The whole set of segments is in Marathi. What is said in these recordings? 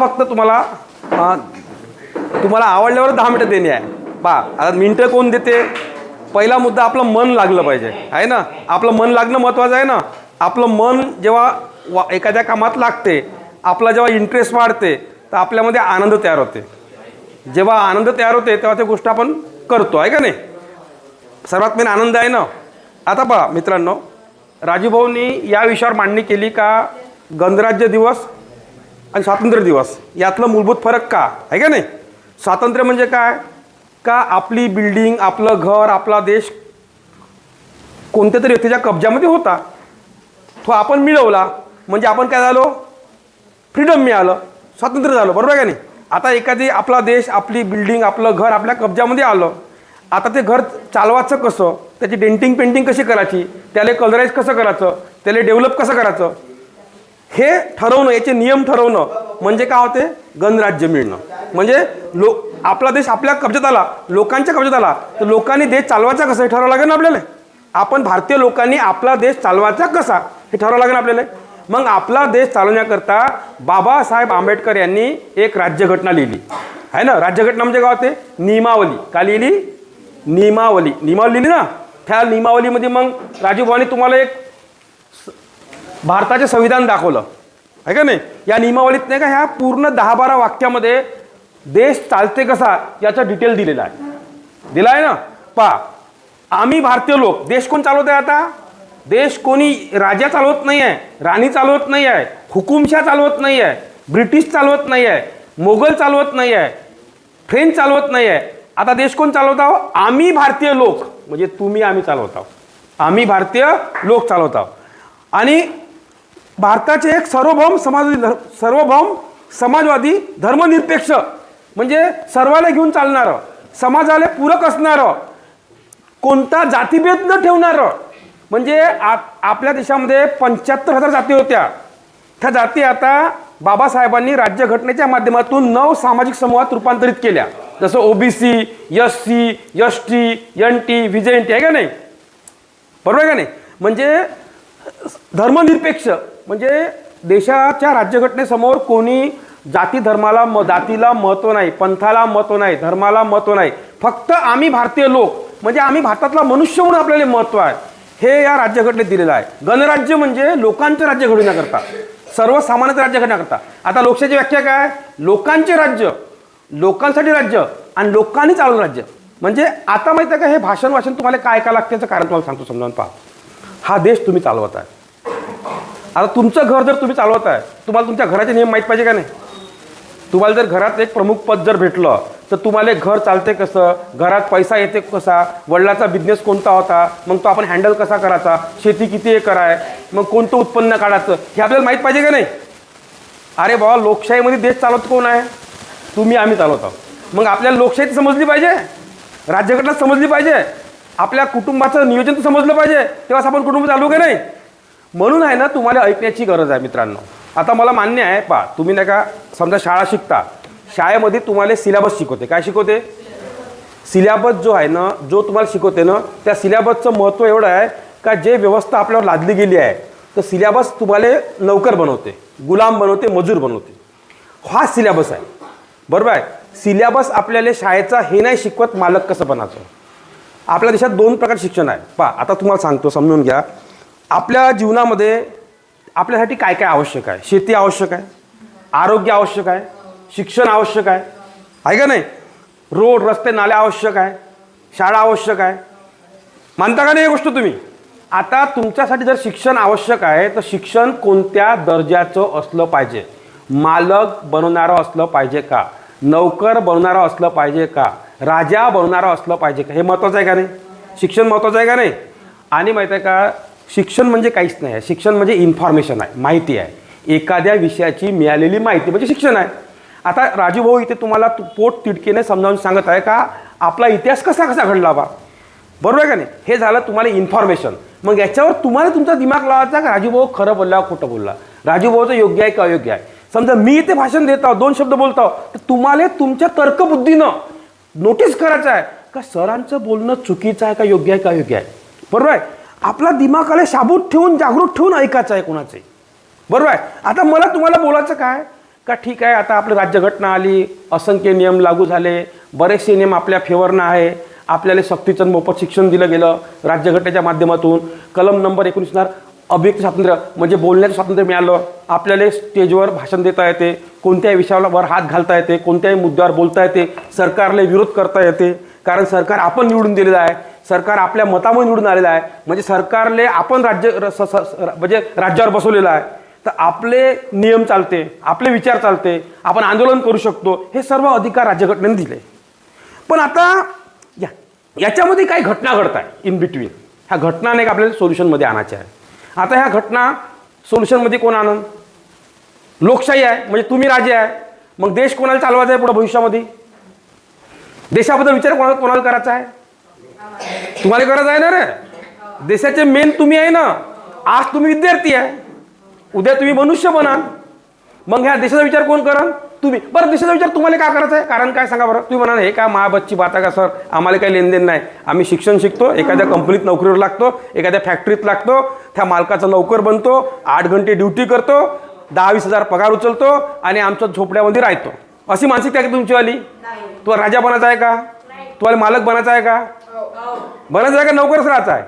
फक्त तुम्हाला तुम्हाला आवडल्यावर दहा मिनटं देणे आहे. पा आता मिनटं कोण देते? पहिला मुद्दा आपलं मन लागलं पाहिजे. आहे ना? आपलं मन लागणं महत्त्वाचं आहे ना? आपलं मन जेव्हा वा एखाद्या कामात लागते आपला जेव्हा इंटरेस्ट वाढते तर आपल्यामध्ये आनंद तयार होते. जेव्हा आनंद तयार होते तेव्हा ते गोष्ट आपण करतो. आहे का नाही? सर्वात मेन आनंद आहे ना? आता पहा मित्रांनो राजूभाऊंनी या विषयावर मांडणी केली का? गणराज्य दिवस आणि स्वातंत्र्य दिवस यातलं मूलभूत फरक का? आहे का नाही? स्वातंत्र्य म्हणजे काय? का आपली बिल्डिंग आपलं घर आपला देश कोणत्या तरी व्यक्तीच्या कब्जामध्ये होता? तो आपण मिळवला म्हणजे आपण काय झालो? फ्रीडम मिळालं स्वातंत्र्य झालं बरोबर आहे का नाही? आता एखादी आपला देश आपली बिल्डिंग आपलं घर आपल्या कब्जामध्ये आलं आता ते घर चालवायचं कसं? त्याची डेंटिंग पेंटिंग कशी करायची? त्याला कलराईज कसं करायचं? त्याला डेव्हलप कसं करायचं? हे ठरवणं याचे नियम ठरवणं म्हणजे काय होते? गणराज्य मिळणं. म्हणजे लो आपला देश आपल्या कब्जात आला लोकांच्या कब्जात आला तर लोकांनी देश चालवायचा कसा हे ठरवावं लागेल ना आपल्याला? आपण भारतीय लोकांनी आपला देश चालवायचा कसा हे ठरवावं लागेल आपल्याला? मग आपला देश चालवण्याकरता बाबासाहेब आंबेडकर यांनी एक राज्यघटना लिहिली. आहे ना? राज्यघटना म्हणजे काय होते? नियमावली. का लिहिली? नियमावली. नियमावली लिहिली ना? त्या नियमावलीमध्ये मग राजीव भाऊनी तुम्हाला एक भारताचे संविधान दाखवलं. आहे का नाही? या नियमावलीत नाही का ह्या पूर्ण दहा बारा वाक्यामध्ये देश चालते कसा याचा डिटेल दिलेला आहे. दिला आहे ना? पा आम्ही भारतीय लोक देश कोण चालवत आहे आता? देश कोणी राजा चालवत नाही आहे राणी चालवत नाही आहे हुकुमशाह चालवत नाही आहे ब्रिटिश चालवत नाही आहे मोगल चालवत नाही आहे फ्रेंच चालवत नाही आहे आता देश कोण चालवत आहो? आम्ही भारतीय लोक. म्हणजे तुम्ही आम्ही चालवत आहोत आम्ही भारतीय लोक चालवत आहोत आणि भारताचे एक सार्वभौम समाजवादी सर्वभौम समाजवादी धर्मनिरपेक्ष म्हणजे सर्वाला घेऊन चालणारं समाजाला पूरक असणारं कोणता जातीभेद न ठेवणारं म्हणजे आप आपल्या देशामध्ये पंच्याहत्तर हजार जाती होत्या. त्या जाती आता बाबासाहेबांनी राज्यघटनेच्या माध्यमातून नऊ सामाजिक समूहात रूपांतरित केल्या. जसं OBC S C S T N T V N T आहे का नाही? बरोबर आहे का नाही? म्हणजे धर्मनिरपेक्ष म्हणजे देशाच्या राज्यघटनेसमोर कोणी जाती धर्माला म जातीला महत्त्व नाही पंथाला महत्त्व नाही धर्माला महत्त्व नाही. फक्त आम्ही भारतीय लोक म्हणजे आम्ही भारतातला मनुष्य म्हणून आपल्याला महत्त्व आहे हे या राज्यघटनेत दिलेलं आहे. गणराज्य म्हणजे लोकांचे राज्य घडविण्याकरता सर्वसामान्याचं राज्य घडण्याकरता आता लोकशाहीची व्याख्या काय? लोकांचे राज्य लोकांसाठी राज्य आणि लोकांनी चालवलं राज्य. म्हणजे आता माहिती आहे का हे भाषण वाचन तुम्हाला काय काय लागते याचं कारण तुम्हाला सांगतो समजावून पहा. हा देश तुम्ही चालवत आहे. आता तुमचं घर जर तुम्ही चालवत आहे तुम्हाला तुमच्या घराचे नियम माहीत पाहिजे का नाही? तुम्हाला जर घरात एक प्रमुख पद जर भेटलं तर तुम्हाला घर चालते कसं? घरात पैसा येते कसा? वडिलाचा बिझनेस कोणता होता? मग तो आपण हँडल कसा करायचा? शेती किती हे कराय मग कोणतं उत्पन्न काढायचं? हे आपल्याला माहीत पाहिजे का नाही? अरे बाबा लोकशाहीमध्ये देश चालवत कोण आहे? तुम्ही आम्ही चालवत. आहोत मग आपल्याला लोकशाही समजली पाहिजे. राज्यघटना समजली पाहिजे. आपल्या कुटुंबाचं नियोजन तर समजलं पाहिजे. तेव्हाच आपण कुटुंब चालू का नाही? म्हणून आहे ना तुम्हाला ऐकण्याची गरज आहे मित्रांनो. आता मला मान्य आहे पा तुम्ही नाही का समजा शाळा शिकता शाळेमध्ये तुम्हाला सिलेबस शिकवते. काय शिकवते? सिलेबस जो आहे ना जो तुम्हाला शिकवते ना त्या सिलेबसचं महत्त्व एवढं आहे का जे व्यवस्था आपल्यावर लादली गेली आहे तर सिलेबस तुम्हाला नौकर बनवते गुलाम बनवते मजूर बनवते. हा सिलेबस आहे. बरोबर आहे? सिलेबस आपल्याला शाळेचा हे नाही शिकवत मालक कसं बनायचं? आपल्या देशात दोन प्रकार शिक्षण आहे. पा आता तुम्हाला सांगतो समजून घ्या. आपल्या जीवनामध्ये आपल्यासाठी काय काय आवश्यक आहे? शेती आवश्यक आहे आरोग्य आवश्यक आहे शिक्षण आवश्यक आहे आहे का नाही? रोड रस्ते नाले आवश्यक आहे शाळा आवश्यक आहे. मानता का नाही ही गोष्ट तुम्ही? आता तुमच्यासाठी जर शिक्षण आवश्यक आहे तर शिक्षण कोणत्या दर्जाचं असलं पाहिजे? मालक बनवणारं असलं पाहिजे का? नौकर बनवणारं असलं पाहिजे का? राजा बनवणारं असलं पाहिजे का? हे महत्त्वाचं आहे का नाही? शिक्षण महत्त्वाचं आहे का नाही? आणि माहीत आहे का शिक्षण म्हणजे काहीच नाही आहे. शिक्षण म्हणजे इन्फॉर्मेशन आहे माहिती आहे. एखाद्या विषयाची मिळालेली माहिती म्हणजे शिक्षण आहे. आता राजूभाऊ इथे तुम्हाला पोट तिडकीने समजावून सांगत आहे का आपला इतिहास कसा कसा घडला बा? बरोबर आहे का नाही? हे झालं तुम्हाला इन्फॉर्मेशन मग याच्यावर तुम्हाला तुमचा दिमाग लावायचा का? राजूभाऊ खरं बोलला खोटं बोलला? राजूभाऊचं योग्य आहे का अयोग्य आहे? समजा मी इथे भाषण देत आहो दोन शब्द बोलत आहो, तर तुम्हाला तुमच्या तर्कबुद्धीनं नोटीस करायचं आहे का सरांचं बोलणं चुकीचं आहे का योग्य आहे का अयोग्य आहे? बरोबर आहे? आपला दिमागाला शाबूत ठेवून जागृत ठेवून ऐकायचं आहे कोणाचंही. बरोबर आहे? आता मला तुम्हाला बोलायचं काय? का ठीक आहे आता आपली राज्यघटना आली असंख्य नियम लागू झाले बरेचसे नियम आपल्या फेवरनं आहे आपल्याला सक्तीचं मोफत शिक्षण दिलं गेलं राज्यघटनेच्या माध्यमातून. कलम नंबर एकोणीसनुसार अभिव्यक्ती स्वातंत्र्य म्हणजे बोलण्याचं स्वातंत्र्य मिळालं. आपल्याला स्टेजवर भाषण देता येते कोणत्याही विषयावर हात घालता येते कोणत्याही मुद्द्यावर बोलता येते सरकारला विरोध करता येते. कारण सरकार आपण निवडून दिलेलं आहे. सरकार आपल्या मतामुळे निवडून आलेलं आहे. म्हणजे सरकारले आपण राज्य म्हणजे राज्यावर बसवलेलं आहे. तर आपले नियम चालते आपले विचार चालते आपण आंदोलन करू शकतो हे सर्व अधिकार राज्यघटनेने दिले. पण आता या याच्यामध्ये काही घटना घडत आहे इन बिटवीन ह्या घटना नाही का आपल्याला सोल्युशनमध्ये आणायच्या आहे. आता ह्या घटना सोल्युशनमध्ये कोण आणन? लोकशाही आहे म्हणजे तुम्ही राजे आहे. मग देश कोणाला चालवायचा आहे पुढे भविष्यामध्ये? देशाबद्दल विचार कोणाला कोणाला करायचा आहे? तुम्हाला गरज आहे ना रे? देशाचे मेन तुम्ही आहे ना? आज तुम्ही विद्यार्थी आहे. उद्या तुम्ही मनुष्य बनाल. मग ह्या देशाचा विचार कोण कराल? तुम्ही. बरं देशाचा विचार तुम्हाला का करायचा आहे? कारण काय सांगा बरं? तुम्ही म्हणाल हे काय महाबत्तची बात आहे का सर? आम्हाला काही लेनदेन नाही. आम्ही शिक्षण शिकतो. एखाद्या कंपनीत नोकरीवर लागतो. एखाद्या फॅक्टरीत लागतो. त्या मालकाचा नोकर बनतो. आठ घंटे ड्युटी करतो. दहा वीस हजार पगार उचलतो. आणि आमच्या झोपड्यामध्ये राहतो. अशी मानसिकता आहे का तुमचीवाली? तुला राजा बनायचा आहे का? तुम्हाला मालक बनायचा आहे का? बनायचं आहे का नोकरच राहायचा आहे?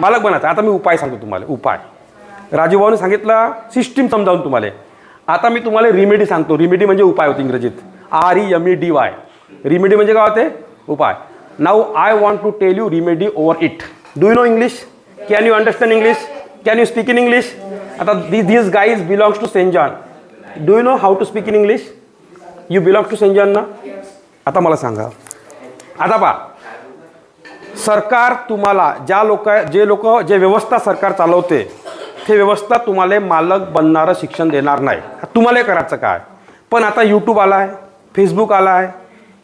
मालक बनायचा आता मी उपाय सांगतो तुम्हाला उपाय. राजूभाऊने सांगितलं सिस्टीम समजावून तुम्हाला. आता मी तुम्हाला रिमेडी सांगतो. रिमेडी म्हणजे उपाय होते इंग्रजीत. R E M E D Y remedy म्हणजे काय होते? उपाय. Now I want to tell you remedy over it do you know English can you understand English can you speak in English आता this this guys belongs to Saint John do you know how to speak in English you belong to Sanjay अण्णा आता मला सांगा. आता पा सरकार तुम्हाला ज्या लोक जे लोक जे व्यवस्था सरकार चालवते ते व्यवस्था तुम्हाला मालक बनणारं शिक्षण देणार नाही. तुम्हाला करायचं काय? पण आता यूट्यूब आला आहे फेसबुक आला आहे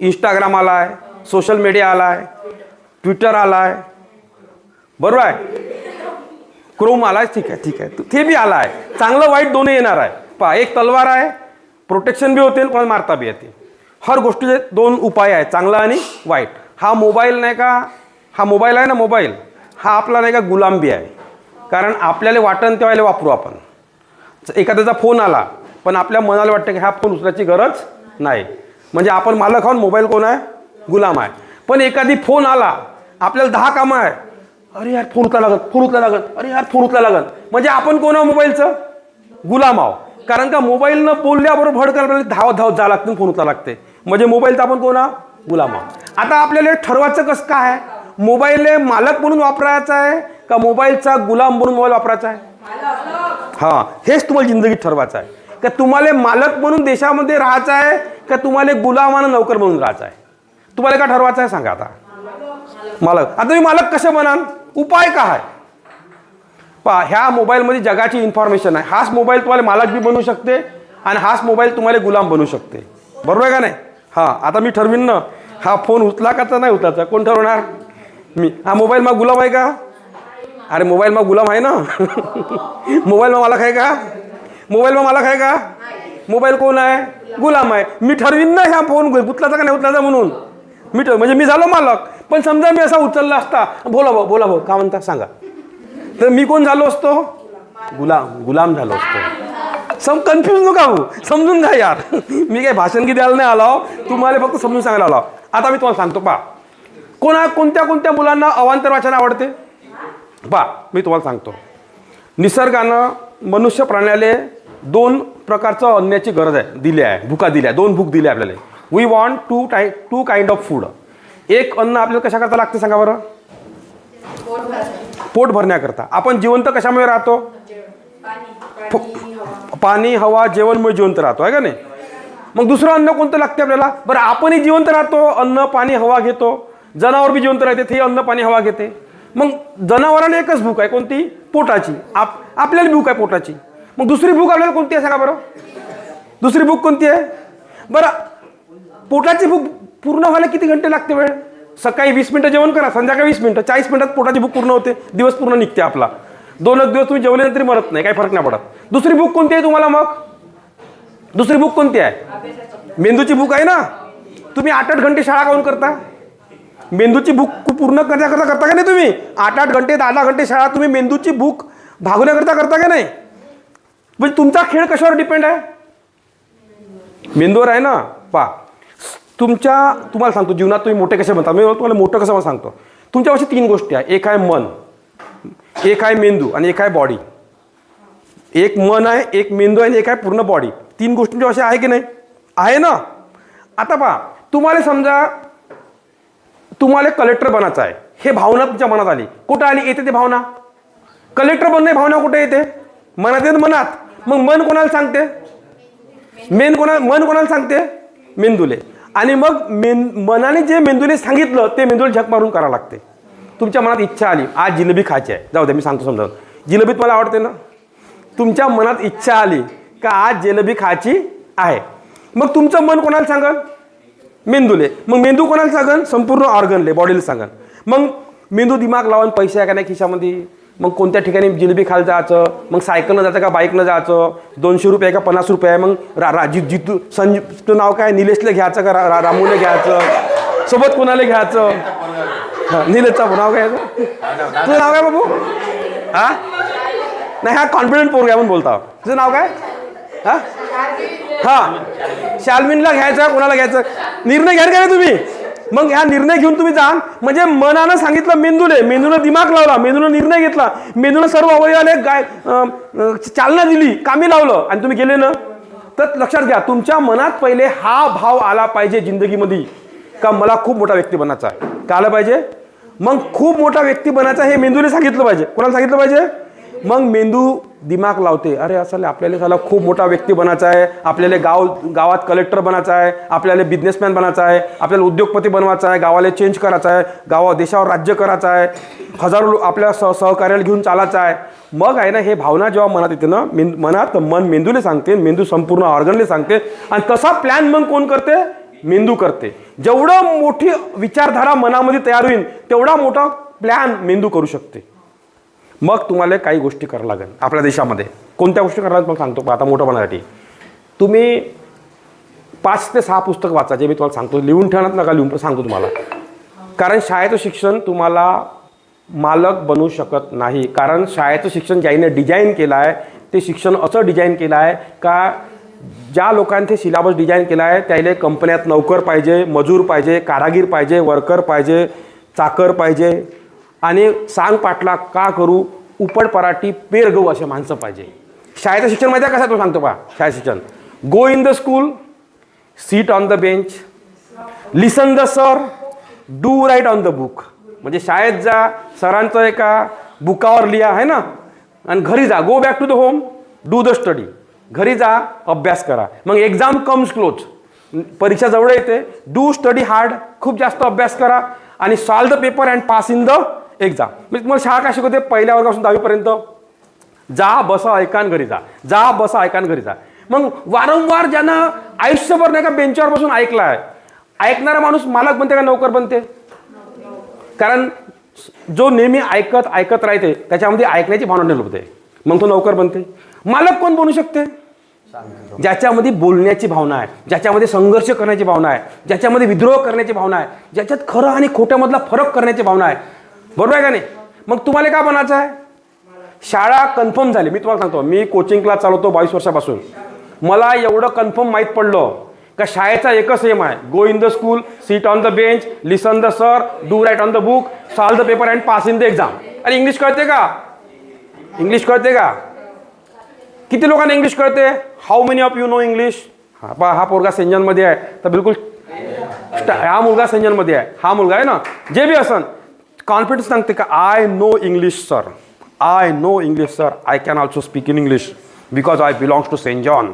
इंस्टाग्राम आला आहे सोशल मीडिया आला आहे ट्विटर आला आहे बरोबर आहे? क्रोम आला आहे ठीक आहे ठीक आहे. ते बी आला आहे चांगलं वाईट दोन्ही येणार आहे. पहा एक तलवार आहे प्रोटेक्शन बी होतील कोणाला मारता बी येते हर गोष्टीचे दोन उपाय आहेत चांगला आणि वाईट. हा मोबाईल नाही का हा मोबाईल आहे ना मोबाईल हा आपला नाही का गुलाम बी आहे. कारण आपल्याला वाटण तेव्हा वापरू आपण. एखाद्याचा फोन आला पण आपल्या मनाला वाटतं की हा फोन उचलायची गरज नाही. म्हणजे आपण मालक आहोत मोबाईल कोण आहे? गुलाम आहे. पण एखादी फोन आला आपल्याला दहा कामं आहे. अरे यार फोन उचला लागत फोन उचला लागत अरे यार फोन उचला लागत. म्हणजे आपण कोण आहो मोबाईलचं? गुलाम आहो कारण का मोबाईलनं बोलल्याबरोबर भड करायला धावत धावत जा लागते फोन उचला लागते. म्हणजे मोबाईलचा आपण कोणा? गुलाम आता आपल्याला ठरवायचं कसं काय आहे? मोबाईल हे मालक म्हणून वापरायचा आहे का मोबाईलचा गुलाम म्हणून मोबाईल वापरायचा आहे? हां हेच तुम्हाला जिंदगीत ठरवायचं आहे. का तुम्हाला मालक म्हणून देशामध्ये राहायचं आहे का तुम्हाला गुलामानं नोकर म्हणून राहायचं आहे? तुम्हाला का ठरवायचं आहे सांगा आता. मालक. आता तुम्ही मालक कसं म्हणाल? उपाय काय पा पहा ह्या मोबाईलमध्ये जगाची इन्फॉर्मेशन आहे. हाच मोबाईल तुम्हाला मालक बी बनवू शकते आणि हाच मोबाईल तुम्हाला गुलाम बनवू शकते. बरोबर आहे का नाही? हां आता मी ठरवीन ना. हा फोन उचला का तर नाही उचलायचा? कोण ठरवणार? मी. हा मोबाईल मग गुलाम आहे का? अरे मोबाईल मग गुलाम आहे ना? मोबाईल मग मालक आहे का? मोबाईल मग मालक आहे का? मोबाईल कोण आहे? गुलाम आहे. मी ठरवीन ना ह्या फोन उचलायचा का नाही उचलायचा म्हणून? मी ठर म्हणजे मी झालो मालक. पण समजा मी असा उचलला असता. बोला भाऊ बोला भाऊ का म्हणता? सांगा. तर मी कोण झालो असतो? गुलाम गुलाम झालो असतो. सम कन्फ्यूज नका हो. समजून घ्या यार. मी काही भाषण की द्यायला नाही आलो. तुम्हाला फक्त समजून सांगायला आलो. आता मी तुम्हाला सांगतो पा कोणा कोणत्या कोणत्या मुलांना अवांतर वाचन आवडते? पा मी तुम्हाला सांगतो. निसर्गानं मनुष्य प्राण्याले दोन प्रकारचं अन्नाची गरज आहे दिली आहे. भुका दिल्या दोन भूक दिल्या आपल्याला. We want to tie two kind of food एक अन्न आपल्याला कशा करता लागते सांगा बरं? पोट भरण्याकरता. आपण जिवंत कशामुळे राहतो? पाणी हवा. जेवणमुळे जिवंत राहतो आहे का नाही? मग दुसरं अन्न कोणतं लागते आपल्याला? बरं आपणही जिवंत राहतो अन्न पाणी हवा घेतो. जनावर बी जिवंत राहते ते अन्न पाणी हवा घेते. मग जनावरांना एकच भूक आहे कोणती? पोटाची. आप आपल्याला भूक आहे पोटाची. मग दुसरी भूक आपल्याला कोणती आहे सांगा बरं? दुसरी भूक कोणती आहे? बरं पोटाची भूक पूर्ण व्हायला किती घंटे लागते वेळ? सकाळी वीस मिनटं जेवण करा संध्याकाळी वीस मिनटं. चाळीस मिनटात पोटाची भूक पूर्ण होते दिवस पूर्ण निघते आपला. दोन एक दिवस तुम्ही जेवले तरी मरत नाही काही फरक नाही पडत. दुसरी भूक कोणती आहे तुम्हाला मग? दुसरी भूक कोणती आहे? मेंदूची भूक आहे ना? तुम्ही आठ आठ घंटे शाळा काऊन करता? मेंदूची भूक पूर्ण करण्याकरता करता का नाही तुम्ही? आठ आठ घंटे दहा दहा घंटे शाळा तुम्ही मेंदूची भूक भागवण्याकरता करता का नाही? म्हणजे तुमचा खेळ कशावर डिपेंड आहे? मेंदूवर आहे ना? पा तुमच्या तुम्हाला सांगतो जीवनात तुम्ही मोठे कसे बनता. मी तुम्हाला मोठं कसं मला सांगतो. तुमच्यापाशी तीन गोष्टी आहे. एक आहे मन. एक आहे मेंदू आणि एक आहे बॉडी एक मन आहे एक मेंदू आहे आणि एक आहे पूर्ण बॉडी तीन गोष्टींच्या अशा आहे की नाही? आहे ना? आता पहा तुम्हाला समजा तुम्हाला कलेक्टर बनायचं आहे. हे भावना तुमच्या मनात आली. कुठं आली? येते ते भावना? कलेक्टर बनणे भावना कुठे येते? मनात येते मनात? मग मन कोणाला सांगते? मेन कोणा मन कोणाला सांगते? मेंदूले. आणि मग मेन मनाने जे मेंदूले सांगितलं ते मेंदूला झक मारून करावं लागते. तुमच्या मनात इच्छा आली आज जिलेबी खायची आहे. जाऊ द्या मी सांगतो समजावून. जिलेबी मला आवडते ना? तुमच्या मनात इच्छा आली का आज जिलेबी खायची आहे? मग तुमचं मन कोणाला सांगल मेंदूले. मग मेंदू कोणाला सांगन? संपूर्ण ऑर्गनले बॉडीला सांगन. मग मेंदू दिमाग लावून पैसे आहे का नाही खिशामध्ये? मग कोणत्या ठिकाणी जिलेबी खायला जायचं? मग सायकलनं जायचं का बाईकनं जायचं? दोनशे रुपये का पन्नास रुपये? मग रा रा जि जितू संजीवचं नाव काय? निलेशला घ्यायचं का रा रा- रामूला घ्यायचं? सोबत कोणाला घ्यायचं? निलेशचा नाव काय तुझं नाव काय बाबू? हा? नाही हा कॉन्फिडंट पोरगा म्हणून बोलता. तुझं नाव काय? हा? हा. शालमिनला घ्यायचं कोणाला घ्यायचं? निर्णय घ्याल का नाही तुम्ही? मग ह्या निर्णय घेऊन तुम्ही जा. म्हणजे मनानं सांगितलं मेंदूले मेंदूनं दिमाग लावला मेंदूनं निर्णय घेतला. मेंदूनं सर्व अवयवाले गाय चालना दिली कामी लावलं आणि तुम्ही गेले ना? तर लक्षात घ्या तुमच्या मनात पहिले हा भाव आला पाहिजे जिंदगीमध्ये. का मला खूप मोठा व्यक्ती बनायचा आहे? का आलं पाहिजे? मग खूप मोठा व्यक्ती बनायचा हे मेंदूने सांगितलं पाहिजे. कोणाला सांगितलं पाहिजे? मग मेंदू दिमाग लावते. अरे असं आपल्याला साला खूप मोठा व्यक्ती बनायचा आहे. आपल्याला गाव गावात कलेक्टर बनायचा आहे. आपल्याला बिझनेसमॅन बनायचा आहे. आपल्याला उद्योगपती बनवायचा आहे. गावाला चेंज करायचा आहे. गावा देशावर राज्य करायचं आहे. हजारो आपल्या सह सहकार्याला घेऊन चालायचं आहे. मग आहे ना हे भावना जेव्हा मनात येते ना मेंद मनात मन मेंदूला सांगते मेंदू संपूर्ण ऑर्गनले सांगते. आणि तसा प्लॅन मग कोण करते? मेंदू करते. जेवढं मोठी विचारधारा मनामध्ये तयार होईल तेवढा मोठा प्लॅन मेंदू करू शकते. मग तुम्हाला काही गोष्टी करावं लागेल आपल्या देशामध्ये. कोणत्या गोष्टी करायला मग सांगतो आता मोठं तुम्ही पाच ते सहा पुस्तक वाचा जे मी तुम्हाला सांगतो लिहून ठेवणार नका लिहून पण सांगतो तुम्हाला. कारण शाळेचं शिक्षण तुम्हाला मालक बनू शकत नाही. कारण शाळेचं शिक्षण ज्याने डिझाईन केलं आहे ते शिक्षण असं डिझाईन केलं आहे का ज्या लोकांनी ते सिलेबस डिझाईन केला आहे त्याला कंपन्यात नोकर पाहिजे मजूर पाहिजे कारागीर पाहिजे वर्कर पाहिजे चाकर पाहिजे आणि सांग पाटला का करू? उपड पराठी पेर गहू असे माणसं पाहिजे. शाळेचं शिक्षण माहिती आहे कसं तो सांगतो पा शाळेचं शिक्षण. Go in the school seat on the bench listen the sir do write on the book म्हणजे शाळेत जा सरांचं एका बुकावर लिहा आहे ना? आणि घरी जा. Go back to the home do the study घरी जा अभ्यास करा. मग एक्झाम कम्स क्लोज परीक्षा जवळ येते. डू स्टडी हार्ड खूप जास्त अभ्यास करा. आणि solve the paper and pass in the exam म्हणजे तुम्हाला शाळा कशी शिकवते? पहिल्या वर्गापासून दहावीपर्यंत. जा बसा ऐकान घरी जा. जा बसा ऐकान घरी जा. मग वारंवार ज्यानं आयुष्यभर नाही का बेंचवर बसून ऐकला आहे ऐकणारा माणूस मालक बनते का नोकर बनते? कारण जो नेहमी ऐकत ऐकत राहते त्याच्यामध्ये ऐकण्याची भावना निर्माण मग तो नोकर बनते. मालक कोण बनू शकते? ज्याच्यामध्ये बोलण्याची भावना आहे ज्याच्यामध्ये संघर्ष करण्याची भावना आहे ज्याच्यामध्ये विद्रोह करण्याची भावना आहे ज्याच्यात खरं आणि खोट्यामधला फरक करण्याची भावना आहे बरोबर आहे का नाही? मग तुम्हाला का बनायचं आहे? शाळा कन्फर्म झाली. मी तुम्हाला सांगतो मी कोचिंग क्लास चालवतो बावीस वर्षापासून. मला एवढं कन्फर्म माहीत पडलं का शाळेचा एकच एम आहे. Go in the school seat on the bench listen the sir do write on the book solve the paper and pass in the exam आणि इंग्लिश कळते का? इंग्लिश कळते का? किती लोकांना इंग्लिश कळते? How many of you know English हा पा हा पोरगा सेंजनमध्ये आहे. तर बिलकुल हा मुलगा सेंजनमध्ये आहे. हा मुलगा आहे ना? जे बी असन. कॉन्फिडन्स सांगते का I know English sir I know English sir I can also speak in English because I belongs to Saint John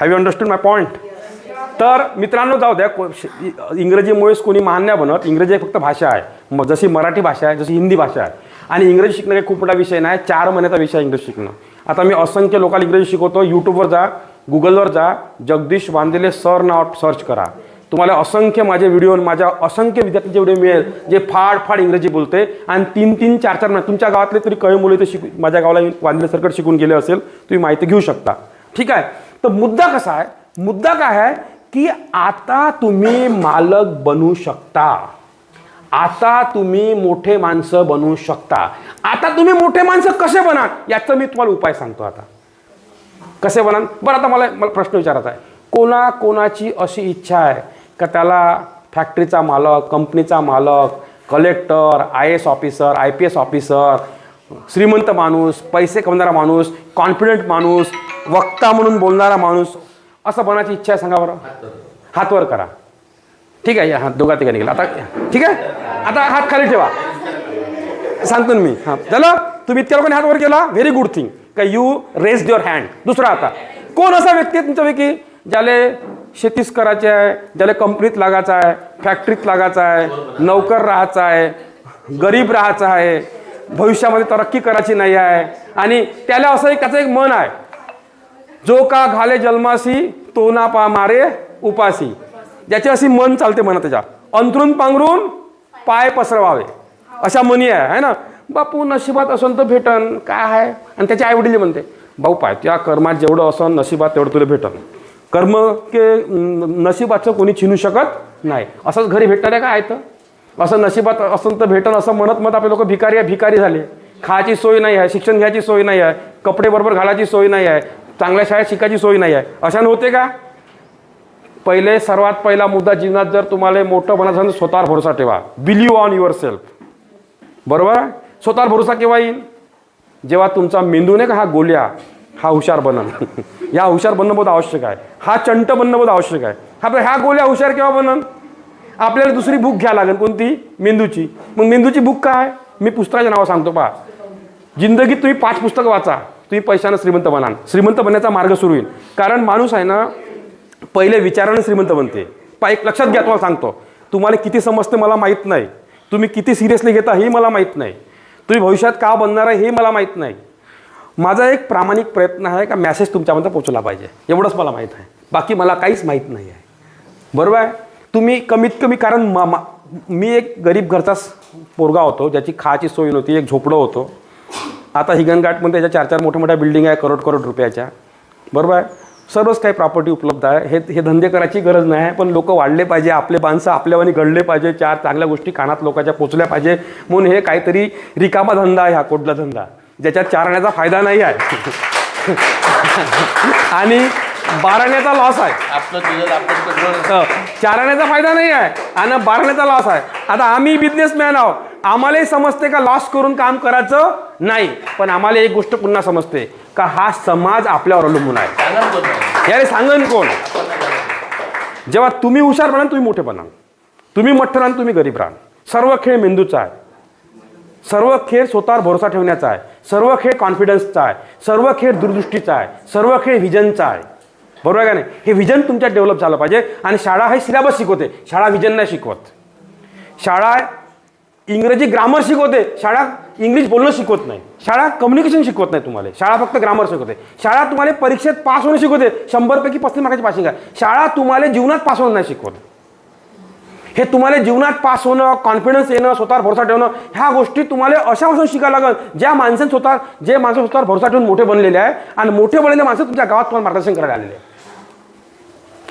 have you understand my point तर मित्रांनो जाऊ द्या को- श- इंग्रजीमुळेच कोणी महान नाही बनत. इंग्रजी फक्त भाषा आहे. मग जशी मराठी भाषा आहे जशी हिंदी भाषा आहे. आणि इंग्रजी शिकणं काही खूप मोठा विषय नाही चार महिन्याचा विषय आहे इंग्रजी शिकणं. आता मी असंख्य लोकांना इंग्रजी शिकवतो. यूट्यूबवर जा गुगलवर जा जगदीश वांदेले सर नाव सर्च करा. तुम्हाला असंख्य माझे व्हिडिओ माझ्या असंख्य विद्यार्थ्यांचे व्हिडिओ मिळेल जे फाड फाड इंग्रजी बोलते. आणि तीन तीन चार चार महिने तुमच्या गावातले तरी काही मुलं इथे शिकू माझ्या गावाला वांदेले सरकट शिकून गेले असेल तुम्ही माहिती घेऊ शकता. ठीक आहे? तर मुद्दा कसा आहे? मुद्दा काय आहे की आता तुम्ही मालक बनू शकता. आता तुम्ही मोठे माणसं बनू शकता. आता तुम्ही मोठे माणसं कसे बना याचा मी तुम्हाला उपाय सांगतो आता. कसे बनान बरं आता मला मला प्रश्न विचारायचा आहे. कोणा कोणाची अशी इच्छा आहे का त्याला फॅक्टरीचा मालक कंपनीचा मालक collector IAS officer I P S officer श्रीमंत माणूस पैसे कमवणारा माणूस कॉन्फिडंट माणूस वक्ता म्हणून बोलणारा माणूस असं बनायची इच्छा आहे सांगा बरं. हात वर. करा. ठीक आहे या हात दोघा तिघा निघाला आता ठीक आहे? आता हात खाली ठेवा. सांगतो मी. हां. झालं? तुम्ही इतक्या लोकांनी हात वर केला? Very good thing can you raise your hand दुसरा आता. कोण असा व्यक्ती आहे तुमच्यापैकी? ज्याले शेतीच करायची आहे ज्याला कंपनीत लागायचं आहे फॅक्टरीत लागायचं आहे नौकर राहायचं आहे गरीब राहायचं आहे भविष्यामध्ये तरक्की करायची नाही आहे. आणि त्याला असं एक त्याचं एक मन आहे. जो का घाले जन्मासी तो ना पा मारे उपासी. ज्याची अशी मन चालते म्हणा त्याच्या. अंतरून पांघरून पाय पसरवावे. अशा मनी आहे है ना? बापू नशिबात असन तर भेटन. काय आहे? आणि त्याचे आई वडील म्हणते भाऊ पाय त्या कर्मात जेवढं असन नशिबात तेवढं तुला भेटन. कर्म के न- नशिबाचं कोणी छिनू शकत नाही. असंच घरी भेटणार आहे का आहे असं नशिबात असं तर भेटन असं म्हणत मत आपले लोक भिकारी आहे भिकारी झाले. खायची सोय नाही आहे शिक्षण घ्यायची सोय नाही आहे कपडे बरोबर घालायची सोय नाही आहे चांगल्या शाळेत शिकायची सोय नाही आहे. अशानं होते का? पहिले सर्वात पहिला मुद्दा जीवनात जर तुम्हाला मोठं बनायचं असेल स्वतःवर भरोसा ठेवा. बिलीव्ह ऑन युअर सेल्फ बरोबर? स्वतःवर भरोसा केव्हा येईल? जेव्हा तुमचा मेंदू नाही का हा गोल्या हा हुशार बनन. या हुशार बनणं बहुत आवश्यक आहे. हा चंट बनणं बहुत आवश्यक आहे. हा ह्या गोल्या हुशार केव्हा बनन? आपल्याला दुसरी बुक घ्या लागेल. कोणती? मेंदूची. मग मेंदूची बुक काय? मी पुस्तकाचे नावं सांगतो पहा. जिंदगीत तुम्ही पाच पुस्तकं वाचा. तुम्ही पैशानं श्रीमंत बनान श्रीमंत बनण्याचा मार्ग सुरू होईल. कारण माणूस आहे ना पहिले विचारानं श्रीमंत बनते. पा एक लक्षात घ्या तुम्हाला सांगतो. तुम्हाला किती समजते मला माहीत नाही. तुम्ही किती सिरियसली घेता हे मला माहीत नाही. तुम्ही भविष्यात का बनणार आहे हे मला माहीत नाही. माझा एक प्रामाणिक प्रयत्न आहे का मॅसेज तुमच्यापर्यंत पोचला पाहिजे. एवढंच मला माहीत आहे. बाकी मला काहीच माहीत नाही आहे. बरोबर आहे? तुम्ही कमीत कमी कारण मा मा- मी एक गरीब घरचा पोरगा होतो ज्याची खायची सोय नव्हती एक झोपडं होतो. आता हिगनघाटमध्ये त्याच्या चार चार मोठ्या मोठ्या बिल्डिंग आहे करोड करोड रुपयाच्या. बरोबर आहे? सर्वच काही प्रॉपर्टी उपलब्ध आहे. हे हे धंदे करायची गरज नाही आहे पण लोक वाढले पाहिजे आपले माणसं आपल्यावानी घडले पाहिजे चार चांगल्या गोष्टी कानात लोकांच्या पोचल्या पाहिजे. म्हणून हे काहीतरी रिकामा धंदा आहे हा कोटला धंदा. ज्याच्यात चार आण्याचा फायदा नाही आहे. आणि बाराण्याचा लॉस आहे. हो. चाराण्याचा फायदा नाही आहे आणि बारण्याचा लॉस आहे. आता आम्ही बिझनेसमॅन आहोत. आम्हालाही समजते का लॉस करून काम करायचं? नाही. पण आम्हाला एक गोष्ट पुन्हा समजते का हा समाज आपल्यावर अवलंबून आहे. याने सांगन कोण जेव्हा तुम्ही हुशार बनाल तुम्ही मोठे बनाल तुम्ही मोठं राहाल तुम्ही गरीब राहाल सर्व खेळ मेंदूचा आहे. सर्व खेळ स्वतःवर भरोसा ठेवण्याचा आहे. सर्व खेळ कॉन्फिडन्सचा आहे. सर्व खेळ दूरदृष्टीचा आहे. सर्व खेळ व्हिजनचा आहे. बरोबर आहे का नाही? हे व्हिजन तुमच्यात डेव्हलप झालं पाहिजे आणि शाळा हे सिलेबस शिकवते. शाळा व्हिजन नाही शिकवत. शाळा इंग्रजी ग्रामर शिकवते. शाळा इंग्लिश बोलणं शिकवत नाही. शाळा कम्युनिकेशन शिकवत नाही तुम्हाला. शाळा फक्त ग्रामर शिकवते. शाळा तुम्हाला परीक्षेत पास होणं शिकवते. शंभरपैकी पस्तीस मार्काची पासिंग आहे. शाळा तुम्हाला जीवनात पास होणं नाही शिकवत. हे तुम्हाला जीवनात पास होणं कॉन्फिडन्स येणं स्वतःवर भरोसा ठेवणं ह्या गोष्टी तुम्हाला अशापासून शिकायला लागल ज्या माणसांनी स्वतः जे माणसं स्वतःवर भरोसा ठेवून मोठे बनलेले आहे आणि मोठे बनलेले माणसं तुमच्या गावात तुम्हाला मार्गदर्शन करायला आलेले आहे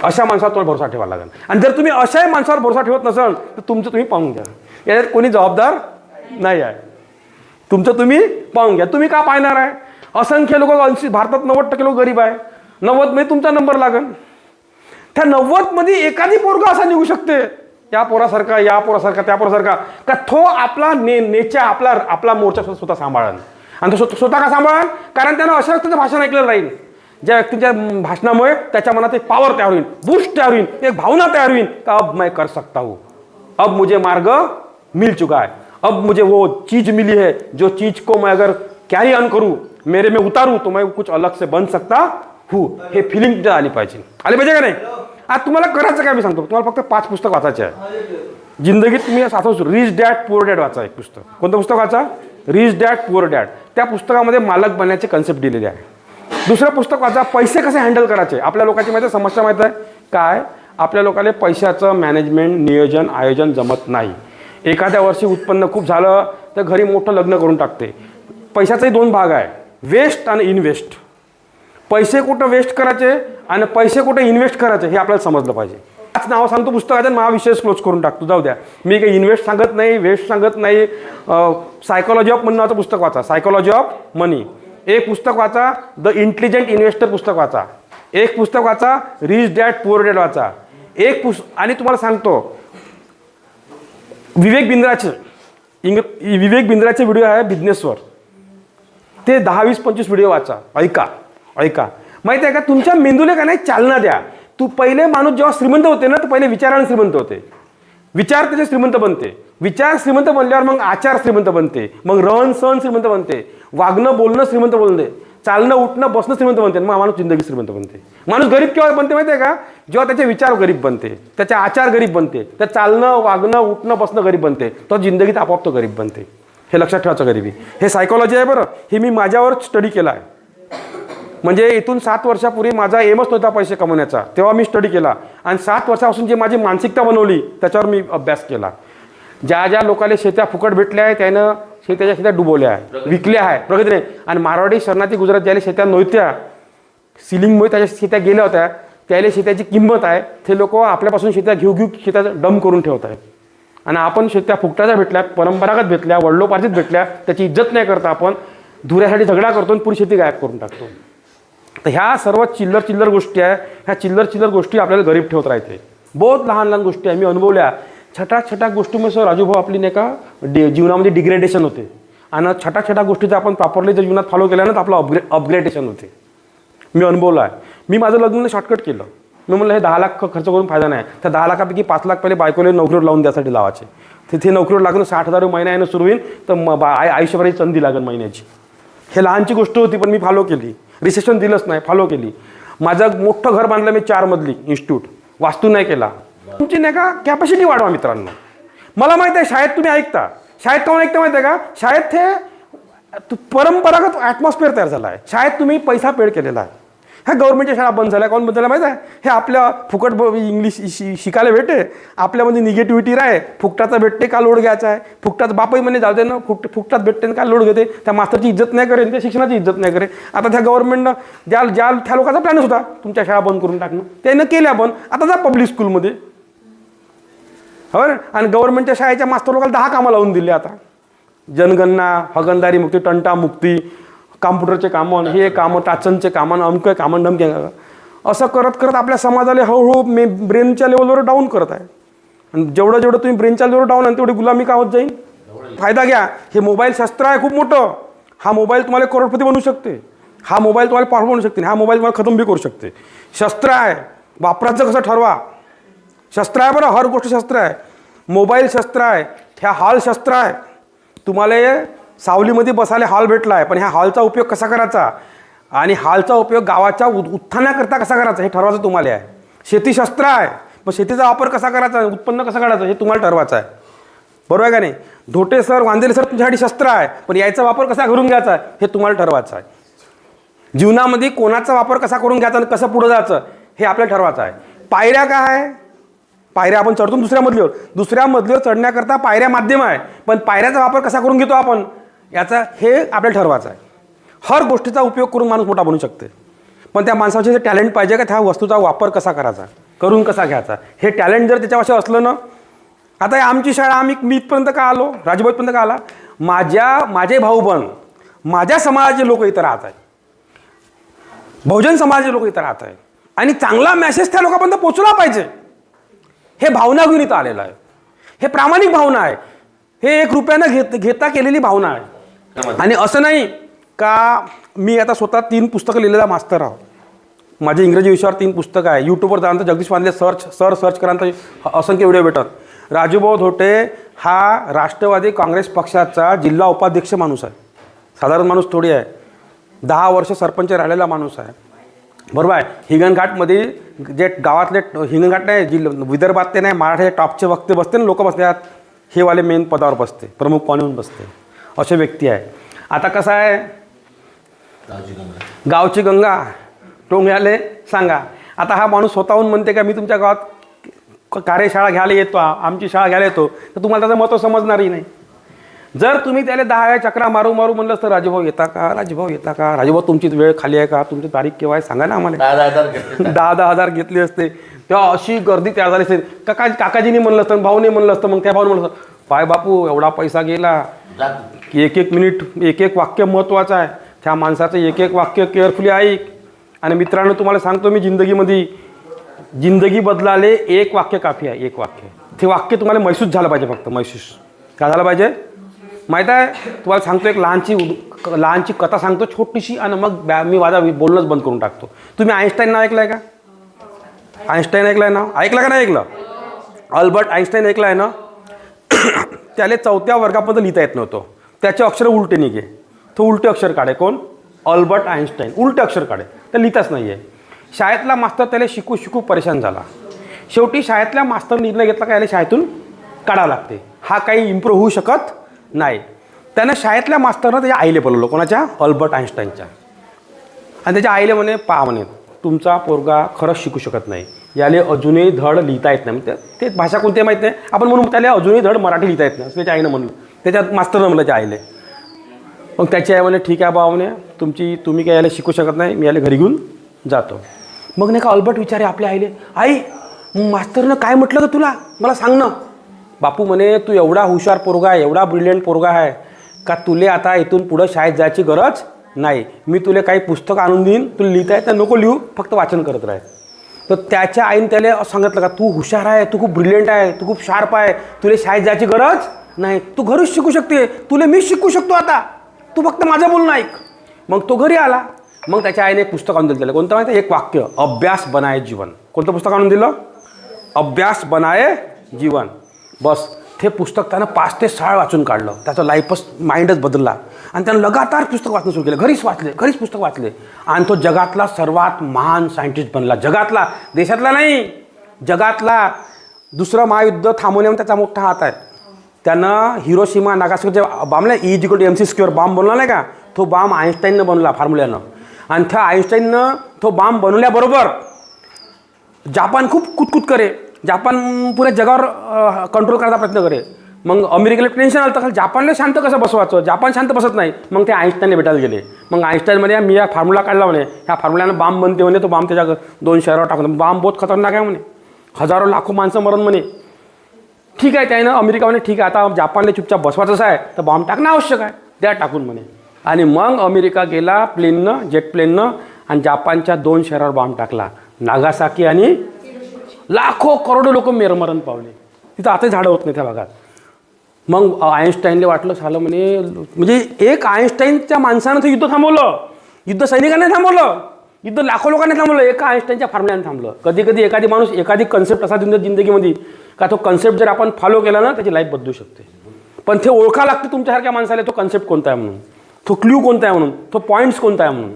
अशा माणसावर तुम्हाला भरोसा ठेवावा लागेल. आणि जर तुम्ही अशाही माणसावर भरोसा ठेवत नसाल तर तुमचं तुम्ही पाहून घ्या. याच्यात कोणी जबाबदार नाही आहे. तुमचं तुम्ही पाहून घ्या. तुम्ही का पाहणार आहे? असंख्य लोक ऐंशी भारतात नव्वद टक्के लोक गरीब आहे. नव्वदमध्ये तुमचा नंबर लागेल. त्या नव्वदमध्ये एखादी पोरगा असा निघू शकते. त्या पोरासारखा या पोरासारखा त्या पोरासारखा. का तो आपला ने नेच्या आपला आपला मोर्चा स्वतः स्वतः सांभाळन. आणि तो स्वतः स्वतः का सांभाळन? कारण त्यानं अशा व्यक्तीचं भाषण ऐकलेलं राहील. ज्या व्यक्तीच्या भाषणामुळे त्याच्या मनात एक पॉवर तयार होईल बूस्ट तयार होईल एक भावना तयार होईल. का अब मैं कर सकता हूँ. अब मुझे मार्ग मिल चुका है. अब मुझे वो चीज मिली है जो चीज को मैं अगर कॅरी ऑन करूँ मेरे में उतारू तो मैं कुछ अलग से बन सकता हूँ. हे फिलिंग आली पाहिजे. आली पाहिजे का नाही? आज तुम्हाला करायचं काय मी सांगतो? तुम्हाला फक्त पाच पुस्तक वाचायचे आहे. जिंदगीत तुम्ही साधव रिच डॅड पुअर डॅड वाचा एक पुस्तक. कोणतं पुस्तक वाचा? रिच डॅड पुअर डॅड त्या पुस्तकामध्ये मालक बनण्याचे कन्सेप्ट दिलेले आहे. दुसरं पुस्तक वाचा पैसे कसे हँडल करायचे? आपल्या लोकांची माहिती आहे, समस्या माहीत आहे. काय? आपल्या लोकांना पैशाचं मॅनेजमेंट नियोजन आयोजन जमत नाही. एखाद्या वर्षी उत्पन्न खूप झालं तर घरी मोठं लग्न करून टाकते. पैशाचाही दोन भाग आहे. वेस्ट आणि इन्व्हेस्ट पैसे कुठं वेस्ट करायचे आणि पैसे कुठे इन्व्हेस्ट करायचे हे आपल्याला समजलं पाहिजे. आज नाव सांगतो पुस्तकाचं आणि महाविषयच क्लोज करून टाकतो. जाऊ द्या. मी काही इन्व्हेस्ट सांगत नाही वेस्ट सांगत नाही. सायकोलॉजी ऑफ मनी नावाचं पुस्तक वाचा. सायकोलॉजी ऑफ मनी एक पुस्तक वाचा द इंटेलिजंट इन्व्हेस्टर पुस्तक वाचा. एक पुस्तक वाचा रिच डॅड पुअर डॅड वाचा. एक पुस् आणि तुम्हाला सांगतो विवेक बिंद्राचे इंग विवेक बिंद्राचे व्हिडिओ आहे बिझनेसवर ते दहा वीस पंचवीस व्हिडिओ वाचा. ऐका. ऐका. माहिती आहे का? तुमच्या मेंदूला का नाही चालना द्या. तू पहिले माणूस जेव्हा श्रीमंत होते ना तर पहिले विचाराने श्रीमंत होते. विचार त्याचे श्रीमंत बनते. विचार श्रीमंत बनल्यावर मग आचार श्रीमंत बनते. मग रहन सहन श्रीमंत बनते. वागणं बोलणं श्रीमंत बनते. चालणं उठणं बसणं श्रीमंत बनते. मग माणूस जिंदगी श्रीमंत बनते. माणूस गरीब केव्हा बनते माहिती आहे का? जेव्हा त्याचे विचार गरीब बनते. त्याचे आचार गरीब बनते. त्या चालणं वागणं उठणं बसणं गरीब बनते. तो जिंदगीत आपोआप तो गरीब बनते. हे लक्षात ठेवायचं गरीबी. हे सायकोलॉजी आहे बरं. हे मी माझ्यावर स्टडी केला आहे. म्हणजे इथून सात वर्षापूर्वी माझा एमच नव्हता पैसे कमवण्याचा. तेव्हा मी स्टडी केला. आणि सात वर्षापासून जी माझी मानसिकता बनवली त्याच्यावर मी अभ्यास केला. ज्या ज्या लोकांना शेत्या फुकट भेटल्या आहे त्यानं शेत्याच्या शेत्या डुबवल्या आहे विकल्या आहे प्रगती नाही. आणि मारवाडी शरणार्थी गुजरात ज्याला शेत्या नव्हत्या सिलिंगमुळे त्याच्या शेत्या गेल्या होत्या त्याला शेत्याची किंमत आहे. ते लोक आपल्यापासून शेत्या घेऊ घेऊ शेत्या डम करून ठेवत आहेत. आणि आपण शेत्या फुकटाच्या भेटल्या परंपरागत भेटल्या वडलोपार्जित भेटल्या त्याची इज्जत नाही करता आपण. धुऱ्यासाठी झगडा करतो आणि पुरी शेती गायब करून टाकतो. तर ह्या सर्व चिल्लर चिल्लर गोष्टी आहे. ह्या चिल्लर चिल्लर गोष्टी आपल्याला गरीब ठेवत राहते. बहुत लहान लहान गोष्टी आहे. मी अनुभवल्या. छटा छटा गोष्टीमुळे सर राजूभाऊ आपली नाही का डे जीवनामध्ये डिग्रेडेशन होते. आणि छटा छटा गोष्टीचं आपण प्रॉपरली जर जीवनात फॉलो केल्या ना तर आपलं अपग्रे अपग्रेडेशन होते. मी अनुभवलं आहे. मी माझं लग्न शॉर्टकट केलं. मी म्हणलं हे दहा लाख खर्च करून फायदा नाही. त्या दहा लाखापैकी पाच लाख पहिले बायकोले नोकरीवर लावून द्यासाठी लावायचे. तिथे नोकरीवर लागून साठ हजार महिना येणं सुरू होईल तर मग बा आय आयुष्यभराची संधी लागेल महिन्याची. हे लहानची गोष्ट होती पण मी फॉलो केली. रिसेप्शन दिलंच नाही फॉलो केली. माझं मोठं घर बांधलं मी चार मधली इन्स्टिट्यूट वास्तू नाही केला. तुमची नाही का? कॅपॅसिटी वाढवा मित्रांनो. मला माहिती आहे शाळेत तुम्ही ऐकता. शाळेत काऊन ऐकता माहिती आहे का? शाळेत हे परंपरागत ॲटमॉस्फिअर तयार झाला आहे. शाळेत तुम्ही पैसा पेड केलेला आहे. ह्या गव्हर्नमेंटच्या शाळा बंद झाल्या. कोण बंद झाल्या माहिती आहे? हे आपल्या फुकट ब- इंग्लिश शि शिकायला भेटे आपल्यामध्ये निगेटिव्हिटी राहे. फुकटाचा भेटते का लोड घ्यायचा आहे? फुकटाचा बापही म्हणे जाऊ दे ना फुकट फुकटात भेटते ना का लोड घेते? त्या मास्तरची इज्जत नाही करेन त्या शिक्षणाची इज्जत नाही करे आता त्या गव्हर्नमेंटनं ज्या ज्या त्या लोकांचा प्लॅनच होता तुमच्या शाळा बंद करून टाकणं त्यानं केल्या पण आता जा पब्लिक स्कूलमध्ये हो? आणि गव्हर्नमेंटच्या शाळेच्या मास्तर लोकांना दहा कामं लावून दिली आता. जनगणना हगणदारी मुक्ती टंटा मुक्ती कॉम्प्युटरचे कामं हे कामं टाचनचे कामं अमक कामं डमके असं करत करत आपल्या समाजाला हळूहळू मे ब्रेनच्या लेवलवर डाऊन करत आहे. आणि जेवढं जेवढं तुम्ही ब्रेनच्या लेवलवर डाऊन आहे तेवढी गुलामी का होत जाईल? फायदा घ्या. हे मोबाईल शस्त्र आहे खूप मोठं. हा मोबाईल तुम्हाला करोडपती बनवू शकते. हा मोबाईल तुम्हाला पॉवर बनवू शकते. हा मोबाईल तुम्हाला खतम बी करू शकते. शस्त्र आहे. वापराचं कसं ठरवा? शस्त्र आहे बरं हर गोष्ट शस्त्र आहे. मोबाईल शस्त्र आहे. ह्या हॉल शस्त्र आहे. तुम्हाला सावलीमध्ये बसायला हॉल भेटला आहे पण ह्या हॉलचा उपयोग कसा करायचा? आणि हॉलचा उपयोग गावाच्या उ उत्थानाकरता कसा करायचा? हे ठरवायचं तुम्हाला आहे. शेती शस्त्र आहे पण शेतीचा वापर कसा करायचा? उत्पन्न कसं काढायचं? हे तुम्हाला ठरवायचं आहे. बरोबर आहे का नाही? धोटे सर वांदेले सर तुमच्यासाठी शस्त्र आहे पण याचा वापर कसा करून घ्यायचा आहे? हे तुम्हाला ठरवायचं आहे. जीवनामध्ये कोणाचा वापर कसा करून घ्यायचा आणि कसं पुढं जायचं? हे आपल्याला ठरवायचं आहे. पायऱ्या काय आहे? पायऱ्या आपण चढतो दुसऱ्या मजल्यावर दुसऱ्या मजल्यावर चढण्याकरता पायऱ्या माध्यम आहे पण पायऱ्याचा वापर कसा करून घेतो आपण? याचा हे आपल्याला ठरवायचं आहे. हर गोष्टीचा उपयोग करून माणूस मोठा बनू शकते पण त्या माणसाचे जे टॅलेंट पाहिजे का त्या वस्तूचा वापर कसा करायचा? करून कसा घ्यायचा? हे टॅलेंट जर त्याच्यापाशी असलं ना आता आमची शाळा आम्ही मी इथपर्यंत का आलो? राजभाईपर्यंत का आला? माझ्या माझे भाऊ बन माझ्या समाजाचे लोक इथं राहत आहेत. बहुजन समाजाचे लोक इथं राहत आहेत. आणि चांगला मेसेज त्या लोकांपर्यंत पोचला पाहिजे. हे भावना घेऊन इथं आलेलं आहे. हे प्रामाणिक भावना आहे. हे एक रुपयानं घेत घेता केलेली भावना आहे. आणि असं नाही का मी आता स्वतः तीन पुस्तकं लिहिलेला मास्तर आहो. माझे इंग्रजी विषयावर तीन पुस्तकं आहे. यूट्यूबवर जाणं जगदीश वांदे सर्च सर सर्च करानंतर असंख्य व्हिडिओ भेटत राजूभाऊ धोटे हा राष्ट्रवादी काँग्रेस पक्षाचा जिल्हा उपाध्यक्ष माणूस आहे. साधारण माणूस थोडी आहे. दहा वर्ष सरपंच राहिलेला माणूस आहे. बरोबर आहे? हिंगणघाटमध्ये जे गावातले हिंगणघाट नाही जिल्ह विदर्भात ते नाही मराठीचे टॉपचे वक्ते बसते ना लोक बसतात. हे वाले मेन पदावर बसते. प्रमुख पाणी बसते? असे व्यक्ती आहे. आता कसं आहे? गावची गंगा. टोंग्याले सांगा. आता हा माणूस स्वतःहून म्हणते का मी तुमच्या गावात कार्यशाळा घ्यायला येतो आमची शाळा घ्यायला येतो. तर तुम्हाला त्याचं महत्त्व समजणारही नाही. जर तुम्ही त्याला दहा वेळा चक्रा मारू मारू म्हणलं तर राजूभाऊ येता का? राजूभाऊ येता का? राजूभाऊ तुमची वेळ खाली आहे का? तुमची तारीख केव्हा आहे? सांगा ना आम्हाला. दहा दहा हजार घेतले दहा दहा हजार घेतले असते. तेव्हा अशी गर्दी तयार झाली असते काका काकाजीने म्हणलं असतं भाऊने म्हणलं असतं मग त्या भाऊने म्हणलं असतं पाय बापू एवढा पैसा गेला. जात की एक एक मिनिट एक एक वाक्य महत्त्वाचं आहे. त्या माणसाचं एक एक वाक्य केअरफुली ऐक. आणि मित्रांनो तुम्हाला सांगतो मी जिंदगीमध्ये जिंदगी बदलाले एक वाक्य काफी आहे एक वाक्य. ते वाक्य तुम्हाला महसूस झालं पाहिजे फक्त महसूस. काय झालं पाहिजे? माहीत आहे? तुम्हाला सांगतो एक लहानची उद- लहानची कथा सांगतो छोटीशी आणि मग बॅ- मी माझा बोलणंच बंद करून टाकतो. तुम्ही आईन्स्टाईन नाव ऐकलं आहे का? आईन्स्टाईन ऐकलं आहे ना ऐकलं का नाही ऐकलं? अल्बर्ट आईन्स्टाईन ऐकलं आहे ना? त्याला चौथ्या वर्गापर्यंत लिहिता येत नव्हतं. त्याचे अक्षर उलटे निघे. तो उलटे अक्षर काढे. कोण? अल्बर्ट आईन्स्टाईन उलटे अक्षर काढे. तर लिहिताच नाही आहे शाळेतला मास्तर त्याला शिकू शिकू परेशान झाला. शेवटी शाळेतल्या मास्तर निर्णय घेतला का याला शाळेतून काढावं लागते. हा काही इम्प्रूव्ह होऊ शकत नाही. त्यानं शाळेतल्या मास्तरनं त्याच्या आईले बोलवलं. कोणाच्या? अल्बर्ट आईन्स्टाईनच्या आणि त्याच्या आईले म्हणे पहा म्हणे तुमचा पोरगा खरंच शिकू शकत नाही. याले अजूनही धड लिहिता येत नाही. म्हणजे ते भाषा कोणती माहीत नाही. आपण म्हणून त्याला अजूनही धड मराठी लिहिता येत नाही. असं त्याच्या आईनं म्हणलं. त्याच्यात मास्तरनं म्हणलं त्या आईले. मग त्याची आई म्हणे ठीक आहे बाबा म्हणे तुमची तुम्ही काय याला शिकू शकत नाही. मी याला घरी घेऊन जातो. मग नाही का अल्बर्ट विचारे आपल्या आईले आई मग मास्तरनं काय म्हटलं का तुला? मला सांग ना. बापू म्हणे तू एवढा हुशार पोरगा आहे एवढा ब्रिलियंट पोरगा आहे का तुले आता इथून पुढं शाळेत जायची गरज नाही? मी तुला काही पुस्तक आणून देईन. तुला लिहिता येतं नको लिहू. फक्त वाचन करत राहील तर त्याच्या आईने त्याला सांगितलं का तू हुशार आहे तू खूप ब्रिलियंट आहे तू खूप शार्प आहे तुला शाळेत जायची गरज नाही. तू घरीच शिकू शकते. तुला मी शिकू शकतो आता. तू फक्त माझं बोलणं ऐक. मग तो घरी आला. मग त्याच्या आईने एक पुस्तक आणून दिलं. त्याला कोणतं माहिती? आहे? एक वाक्य. अभ्यास बनाय जीवन. कोणतं पुस्तक आणून दिलं? अभ्यास बनाय जीवन. बस. ते पुस्तक त्यानं पाच ते सहा वाचून काढलं. त्याचं लाईफच माइंडच बदलला. आणि त्यानं लगातार पुस्तक वाचणं सुरू केलं. घरीच वाचले घरीच पुस्तक वाचले. आणि तो जगातला सर्वात महान सायंटिस्ट बनला. जगातला देशातला नाही जगातला. दुसरं महायुद्ध थांबवण्यामध्ये त्याचा मोठा हात आहे. त्यानं हिरोशिमा जे बांबला E equal M C square bomb बनवला नाही का? तो बांब आईन्स्टाईननं बनवला फॉर्म्युल्यानं आणि त्या आईन्स्टाईननं तो बांब बनवल्याबरोबर जापान खूप कुतकुत करे. जापान पुऱ्या जगावर कंट्रोल करायचा प्रयत्न करे. मग अमेरिकेला टेन्शन आलं तर जापानला शांत कसं बसवायचं? जापान शांत बसत नाही. मग ते आईन्स्टाईनने भेटायला गेले. मग आईन्स्टाईनमध्ये मी या फॉर्म्युला काढला म्हणे. ह्या फॉर्म्युलानं बांब बनते म्हणे. तो बांब त्याच्या दोन शहरावर टाकून बांब बहुत खतरनाक आहे म्हणे. हजारो लाखो माणसं मरण म्हणे. ठीक आहे त्यानं अमेरिका म्हणे ठीक आहे आता जापानला चुपचाप बसवायचंच आहे तर बॉम्ब टाकणं आवश्यक आहे. द्या टाकून म्हणे. आणि मग अमेरिका गेला प्लेननं जेट प्लेननं आणि जापानच्या दोन शहरावर बॉम्ब टाकला. नागासाकी आणि लाखो करोडो लोक मेरमरण पावले. तिथं आताही झाडं होत नाही त्या भागात. मग आईन्स्टाईनला वाटलं झालं म्हणे म्हणजे एक आईन्स्टाईनच्या माणसानं ते युद्ध थांबवलं. युद्ध सैनिकांनी थांबवलं. युद्ध लाखो लोकांनी थांबवलं. एका आईन्स्टाईनच्या फार्म्यानं थांबलं. कधी कधी एखादी माणूस एखादी कन्सेप्ट असा देऊन जिंदगीमध्ये का तो कन्सेप्ट जर आपण फॉलो केला ना त्याची लाईफ बदलू शकते. पण ते ओळखा लागते तुमच्यासारख्या माणसाला तो कन्सेप्ट कोणता आहे म्हणून. तो क्ल्यू कोणता आहे म्हणून. तो पॉईंट्स कोणता आहे म्हणून.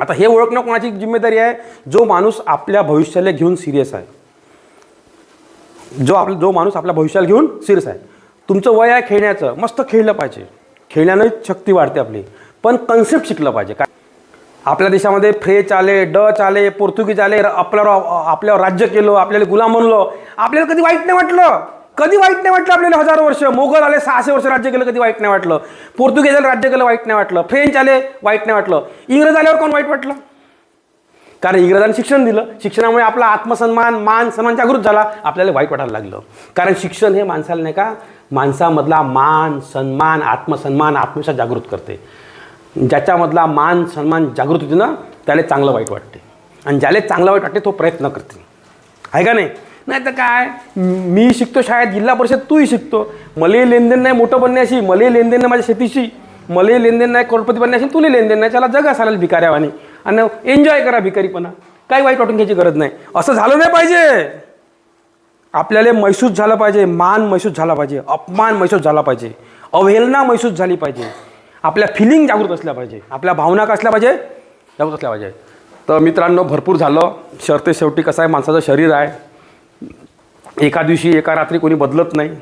आता हे ओळखणं कोणाची जिम्मेदारी आहे? जो माणूस आपल्या भविष्याला घेऊन सिरियस आहे. जो आपला जो माणूस आपल्या भविष्याला घेऊन सिरियस आहे. तुमचं वय आहे खेळण्याचं मस्त खेळलं पाहिजे. खेळण्यानं शक्ती वाढते आपली. पण कन्सेप्ट शिकलं पाहिजे. काय आपल्या देशामध्ये फ्रेंच आले डच आले पोर्तुगीज आले आपल्यावर आपल्यावर राज्य केलं आपल्याला गुलाम बनलो. आपल्याला कधी वाईट नाही वाटलं? कधी वाईट नाही वाटलं आपल्याला हजारो वर्ष? मोगल आले सहाशे वर्ष राज्य केलं कधी वाईट नाही वाटलं? पोर्तुगीज आले राज्य केलं वाईट नाही वाटलं. फ्रेंच आले वाईट नाही वाटलं. इंग्रज आल्यावर कोण वाईट वाटलं? कारण इंग्रजांनी शिक्षण दिलं. शिक्षणामुळे आपला आत्मसन्मान मान सन्मान जागृत झाला. आपल्याला वाईट वाटायला लागलं. कारण शिक्षण हे माणसाला नाही का माणसामधला मान सन्मान आत्मसन्मान आत्मविश्वास जागृत करते. ज्याच्यामधला मान सन्मान जागृत होते ना त्याला चांगलं वाईट वाटते. आणि ज्याला चांगलं वाईट वाटते तो प्रयत्न करते. आहे का नाही? नाही तर काय? मी शिकतो शाळेत जिल्हा परिषद तूही शिकतो. मले लेनदेन नाही मोठं बनण्याशी मले लेनदेन नाही माझ्या शेतीशी. मले लेनदेन नाही करोडपती बनण्याशी तुले लेनदेन नाही त्याला जग असायला भिकाऱ्यावानी आणि एन्जॉय करा भिकारीपणा. काही वाईट वाटून घ्यायची गरज नाही. असं झालं नाही पाहिजे. आपल्याला महसूस झालं पाहिजे मान महसूस झाला पाहिजे अपमान महसूस झाला पाहिजे अवहेलना महसूस झाली पाहिजे. आपल्या फिलिंग जागृत असल्या पाहिजे. आपल्या भावना कसल्या पाहिजे? जागृत असल्या पाहिजे. तर मित्रांनो भरपूर झालं. शर्ते शेवटी कसं आहे माणसाचं शरीर आहे. एका दिवशी एका रात्री कोणी बदलत नाही.